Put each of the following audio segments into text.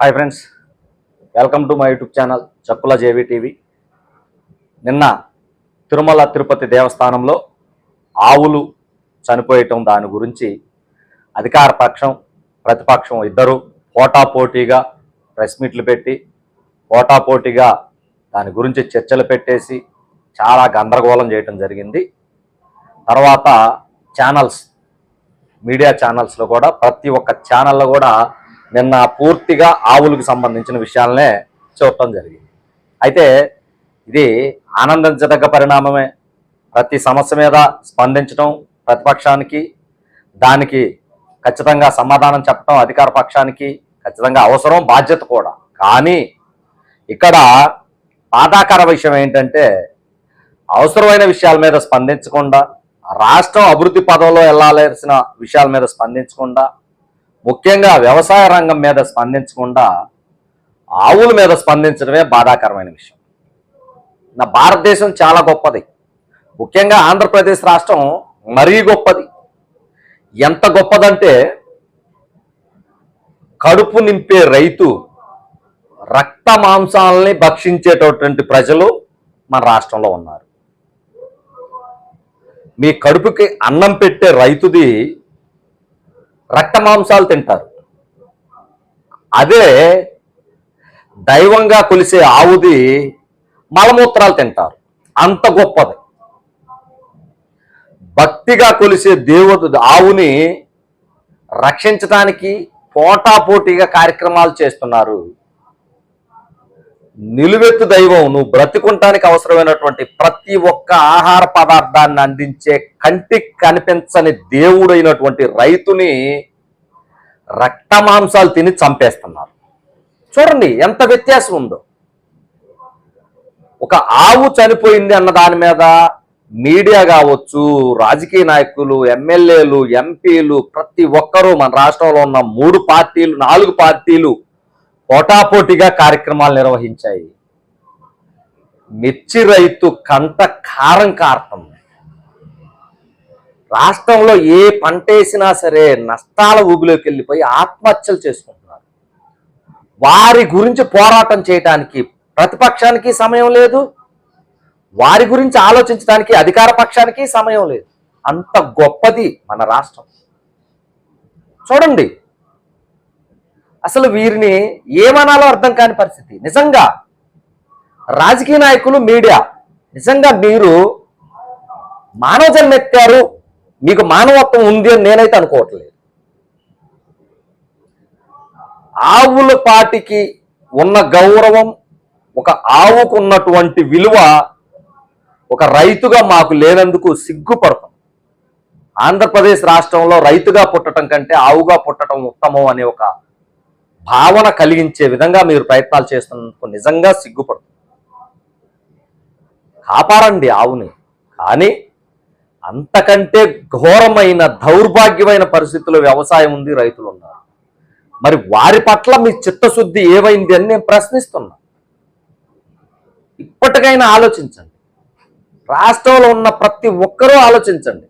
Hi friends welcome to my YouTube channel చప్పుల జేవి TV నిన్న తిరుమల తిరుపతి దేవస్థానంలో ఆవులు చనిపోయటం దాని గురించి అధికార పక్షం ప్రతిపక్షం ఇద్దరు పోటాపోటీగా ప్రెస్ మీట్లు పెట్టి పోటాపోటీగా దాని గురించి చర్చలు పెట్టేసి చాలా గందరగోళం చేయటం జరిగింది. తర్వాత ఛానల్స్ మీడియా ఛానల్స్లో కూడా ప్రతి ఒక్క ఛానల్లో కూడా నిన్న పూర్తిగా ఆవులకు సంబంధించిన విషయాలనే చూడటం జరిగింది. అయితే ఇది ఆనందించదగ్గ పరిణామమే. ప్రతి సమస్య మీద స్పందించడం ప్రతిపక్షానికి దానికి ఖచ్చితంగా సమాధానం చెప్పడం అధికార పక్షానికి ఖచ్చితంగా అవసరం బాధ్యత కూడా. కానీ ఇక్కడ బాధాకర విషయం ఏంటంటే అవసరమైన విషయాల మీద స్పందించకుండా రాష్ట్రం అభివృద్ధి పదంలో వెళ్ళాల్సిన విషయాల మీద స్పందించకుండా ముఖ్యంగా వ్యవసాయ రంగం మీద స్పందించకుండా ఆవుల మీద స్పందించడమే బాధాకరమైన విషయం. నా భారతదేశం చాలా గొప్పది. ముఖ్యంగా ఆంధ్రప్రదేశ్ రాష్ట్రం మరీ గొప్పది. ఎంత గొప్పదంటే కడుపు నింపే రైతు రక్త మాంసాలని భక్షించేటటువంటి ప్రజలు మన రాష్ట్రంలో ఉన్నారు. మీ కడుపుకి అన్నం పెట్టే రైతుది రక్త మాంసాలు తింటారు. అదే దైవంగా కొలిసే ఆవుది మలమూత్రాలు తింటారు. అంత గొప్పది. భక్తిగా కొలిసే దేవత ఆవుని రక్షించడానికి పోటాపోటీగా కార్యక్రమాలు చేస్తున్నారు నిలువెత్తు దైవం నువ్వు బ్రతికుంటానికి అవసరమైనటువంటి ప్రతి ఒక్క ఆహార పదార్థాన్ని అందించే కంటికి కనిపించని దేవుడైనటువంటి రైతుని రక్త మాంసాలు తిని చంపేస్తున్నారు. చూడండి ఎంత వ్యత్యాసం ఉందో. ఒక ఆవు చనిపోయింది అన్న దాని మీద మీడియా కావచ్చు రాజకీయ నాయకులు ఎమ్మెల్యేలు ఎంపీలు ప్రతి ఒక్కరూ మన రాష్ట్రంలో ఉన్న మూడు పార్టీలు నాలుగు పార్టీలు పోటాపోటీగా కార్యక్రమాలు నిర్వహించాయి. మిర్చి రైతు కంట కారం కార్తం రాష్ట్రంలో ఏ పంట వేసినా సరే నష్టాల ఊబిలోకి వెళ్ళిపోయి ఆత్మహత్యలు చేసుకుంటున్నారు. వారి గురించి పోరాటం చేయటానికి ప్రతిపక్షానికి సమయం లేదు. వారి గురించి ఆలోచించడానికి అధికార పక్షానికి సమయం లేదు. అంత గొప్పది మన రాష్ట్రం. చూడండి అసలు వీరిని ఏమనాలో అర్థం కాని పరిస్థితి. నిజంగా రాజకీయ నాయకులు మీడియా నిజంగా మీరు మానవ జన్మెత్తారు మీకు మానవత్వం ఉంది అని నేనైతే అనుకోవట్లేదు. ఆవుల పాటికి ఉన్న గౌరవం ఒక ఆవుకు ఉన్నటువంటి విలువ ఒక రైతుగా మాకు లేనందుకు సిగ్గుపడతాం. ఆంధ్రప్రదేశ్ రాష్ట్రంలో రైతుగా పుట్టడం కంటే ఆవుగా పుట్టడం ఉత్తమం అనే ఒక భావన కలిగించే విధంగా మీరు ప్రయత్నాలు చేస్తున్నందుకు నిజంగా సిగ్గుపడుతుంది కాపాడండి ఆవుని. కానీ అంతకంటే ఘోరమైన దౌర్భాగ్యమైన పరిస్థితుల్లో వ్యవసాయం ఉంది రైతులు ఉన్నారు. మరి వారి పట్ల మీ చిత్తశుద్ధి ఏమైంది అని నేను ప్రశ్నిస్తున్నా. ఇప్పటికైనా ఆలోచించండి. రాష్ట్రంలో ఉన్న ప్రతి ఒక్కరూ ఆలోచించండి.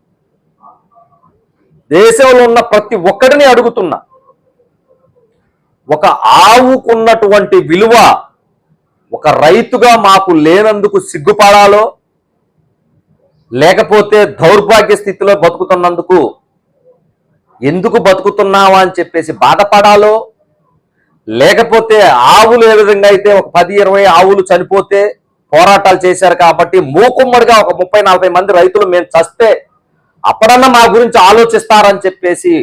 దేశంలో ఉన్న ప్రతి ఒక్కరిని అడుగుతున్నా. ఒక ఆవుకున్నటువంటి విలువ ఒక రైతుగా మాకు లేనందుకు సిగ్గుపడాలో లేకపోతే దౌర్భాగ్య స్థితిలో బతుకుతున్నందుకు ఎందుకు బతుకుతున్నావా అని చెప్పేసి బాధపడాలో లేకపోతే ఆవులు ఏ విధంగా అయితే ఒక పది ఇరవై ఆవులు చనిపోతే పోరాటాలు చేశారు కాబట్టి మూకుమ్మడిగా ఒక ముప్పై నలభై మంది రైతులు మేము చస్తే అప్పుడన్నా మా గురించి ఆలోచిస్తారని చెప్పేసి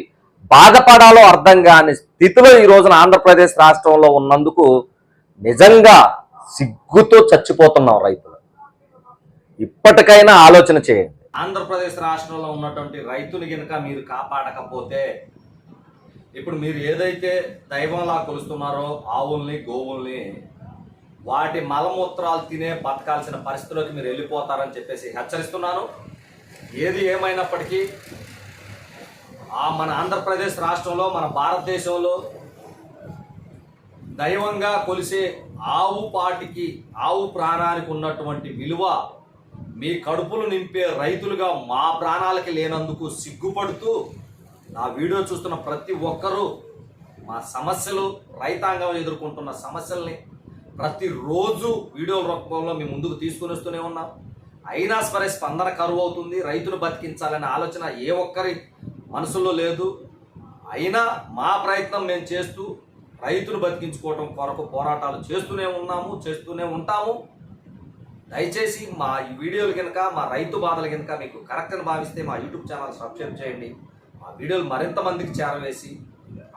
బాధపడాలో అర్థం కాని స్థితిలో ఈ రోజున ఆంధ్రప్రదేశ్ రాష్ట్రంలో ఉన్నందుకు నిజంగా సిగ్గుతో చచ్చిపోతున్నాం రైతులు. ఇప్పటికైనా ఆలోచన చేయండి. ఆంధ్రప్రదేశ్ రాష్ట్రంలో ఉన్నటువంటి రైతులు గనుక మీరు కాపాడకపోతే ఇప్పుడు మీరు ఏదైతే దైవంలా కొలుస్తున్నారో ఆవుల్ని గోవుల్ని వాటి మలమూత్రాలు తినే బతకాల్సిన పరిస్థితిలోకి మీరు వెళ్ళిపోతారని చెప్పేసి హెచ్చరిస్తున్నాను. ఏది ఏమైనప్పటికీ ఆ మన ఆంధ్రప్రదేశ్ రాష్ట్రంలో మన భారతదేశంలో దైవంగా కొలిసే ఆవు పాటికి ఆవు ప్రాణానికి ఉన్నటువంటి విలువ మీ కడుపులు నింపే రైతులుగా మా ప్రాణాలకి లేనందుకు సిగ్గుపడుతూ నా వీడియో చూస్తున్న ప్రతి ఒక్కరూ మా సమస్యలు రైతాంగం ఎదుర్కొంటున్న సమస్యల్ని ప్రతిరోజు వీడియో రూపంలో మేము ముందుకు తీసుకుని వస్తూనే ఉన్నాం. అయినా సరే స్పందన కరువు అవుతుంది రైతులు బతికించాలనే ఆలోచన ఏ ఒక్కరి మనసులో లేదు. అయినా మా ప్రయత్నం మేము చేస్తూ రైతును బతికించుకోవటం కొరకు పోరాటాలు చేస్తూనే ఉన్నాము చేస్తూనే ఉంటాము. దయచేసి మా ఈ వీడియోలు కనుక మా రైతు బాధలు కనుక మీకు కరెక్ట్ అని భావిస్తే మా యూట్యూబ్ ఛానల్ సబ్స్క్రైబ్ చేయండి. మా వీడియోలు మరింత మందికి చేరవేసి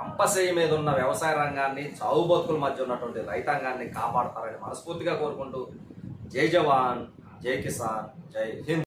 అంపశయ్య మీద ఉన్న వ్యవసాయ రంగాన్ని చావు బతుకుల మధ్య ఉన్నటువంటి రైతాంగాన్ని కాపాడతారని మనస్ఫూర్తిగా కోరుకుంటూ జై జవాన్ జై కిసాన్ జై హింద్.